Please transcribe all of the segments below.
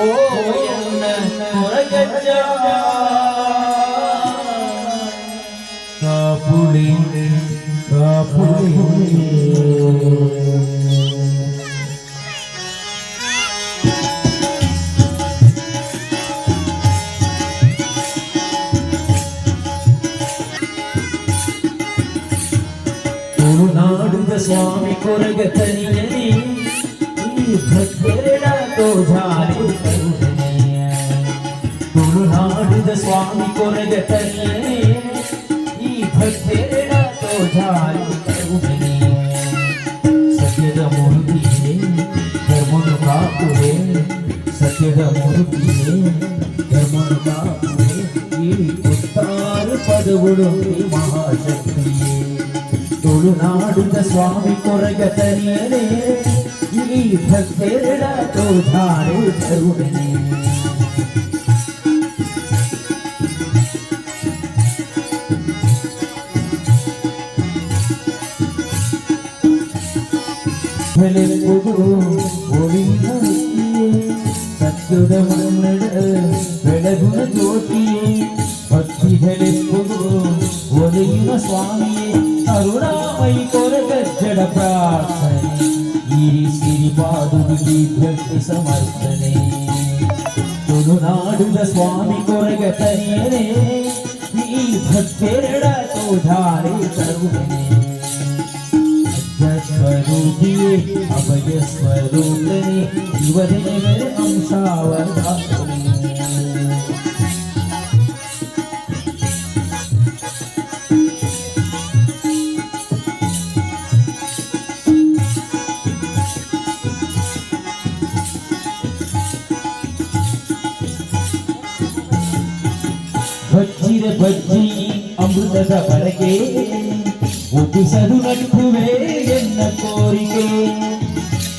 ಓಯನ್ನ ಹೊರಗಜ್ಜ ಕಾಪುಳಿ ಕಾಪುಳಿ ತುಳುನಾಡುದ ಸ್ವಾಮಿ ಕೊರಗ ತನಿಯನಿ ಈ ಭಕ್ತರೆಡ ತೋಜಾರಿ ಕರುಣೆಯ ತುಳುನಾಡುದ ಸ್ವಾಮಿ ಕೊರಗ ತನಿಯನಿ ಈ ಭಕ್ತರೆಡ ತೋಜಾರಿ ಕರುಣೆಯ ಸತ್ಯದ ಮೂರ್ತಿಯೇ ಧರ್ಮನು ಕಾಪುವೆ ಸತ್ಯದ ಮೂರ್ತಿಯೇ ಧರ್ಮನು ಕಾಪುವೆ ಈ ಉತ್ತಾರು ಪದವುಡು ಮಹಾಶಕ್ತಿಯೇ ತುಳುನಾಡುದ ಸ್ವಾಮಿ ಕೊರಗ ತನಿಯನೇ ಈ ಭಕ್ತೆರಡ ತೋಧಾರು ಕರುಣನೆ ಬೆಳೆಪುದು ಒಳಿನ ಸತ್ಯದ ಮನ್ನಡ ಬೆಳಗುನ ಜ್ಯೋತಿಯೇ ಭಕ್ತಿ ಬೆಳೆಪುದು ಒಲಿಯುವ ಸ್ವಾಮಿಯೇ ಕರುಣಾಮಯಿ ಕೊರಗಜ್ಜಡ ಪ್ರಾರ್ಥನೆ ಈ ಸಿರಿಪಾದುಗಿ ಭಕ್ತಿ ಸಮರ್ಥನೆ ತುಳುನಾಡುದ ಸ್ವಾಮಿ ಕೊರಗ ತನಿಯನೇ ಈ ಭಕ್ತೆರಡ ತೋಧಾರೆ ಕರುಣನೆ ಸ್ವರೂಪಿಯೇ ಅಭಯ ಸ್ವರೂಪನೇ ಇವರೇ ಅಂಶಾವಧಾನೆ ಬಜ್ಜಿರ ಬಜ್ಜಿ ಅಮೃತದ ಬಳಕೆ ಒಪ್ಪಿಸಲು ನಡುವೆ ಎನ್ನ ಕೋರಿಕೆ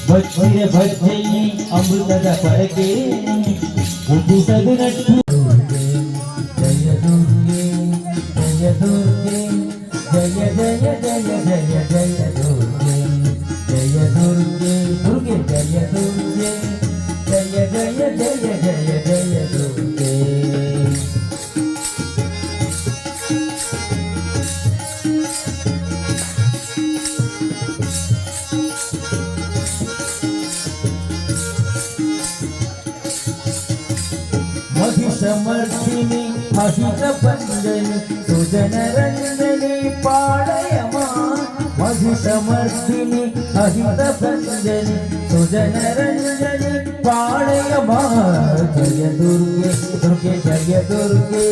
ಬಜ್ಜಿರ ಬಜ್ಜಿ ಅಮೃತದ ಬಳಕೆ ಒಪ್ಪಿಸಲು ನಟ್ಟು ಜಯ ದುರ್ಗೆ ಜಯ ದುರ್ಗೆ ಜಯ ಜಯ ಜಯ ಜಯ ಜಯ ದುರ್ಗೆ महिषमर्दिनि महिषपञ्जनि सुजनरञ्जनि पालयमा महिषमर्दिनि महिषपञ्जनि सुजनरञ्जनि पालयमा जय दुर्गे दुर्गे, जय दुर्गे,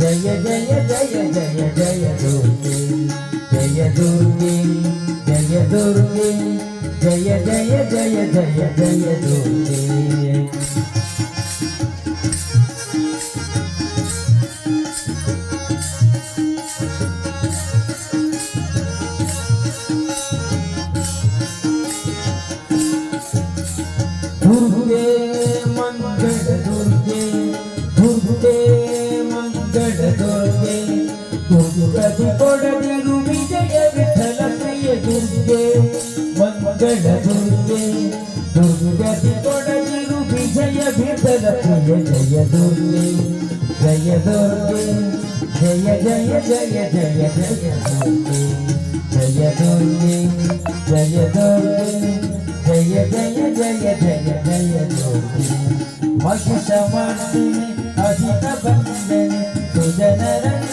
जय जय जय जय जय दुर्गे जय दुर्गे जय दुर्गे, जय जय जय जय जय दुर्गे। दुर्गे मंगल दुर्गे दुर्गे मंगल दुर्गे दुर्गति कोडदिरु विजय विठल प्रिय दुर्गे मंगल दुर्गे दुर्गति कोडदिरु विजय विठल प्रिय जय दुर्गे जय दुर्गे, जय जय जय जय जय दुर्गे जय दुर्गे जय दुर्गे, जय जय జయ జయ జయ జ్యోతి మహిషవర్తిని అధిక బంధని సుజనరణ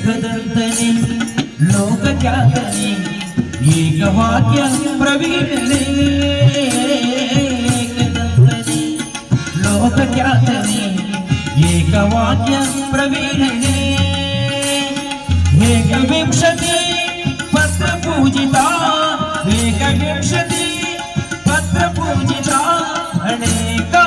सिद्धदन्तने लोकज्ञातनी एकवाक्यं प्रवीणे लोकज्ञातनी एकवाक्यं प्रवीणने। एकविंशति पत्रपूजिता एकविंशति पत्रपूजिता अनेका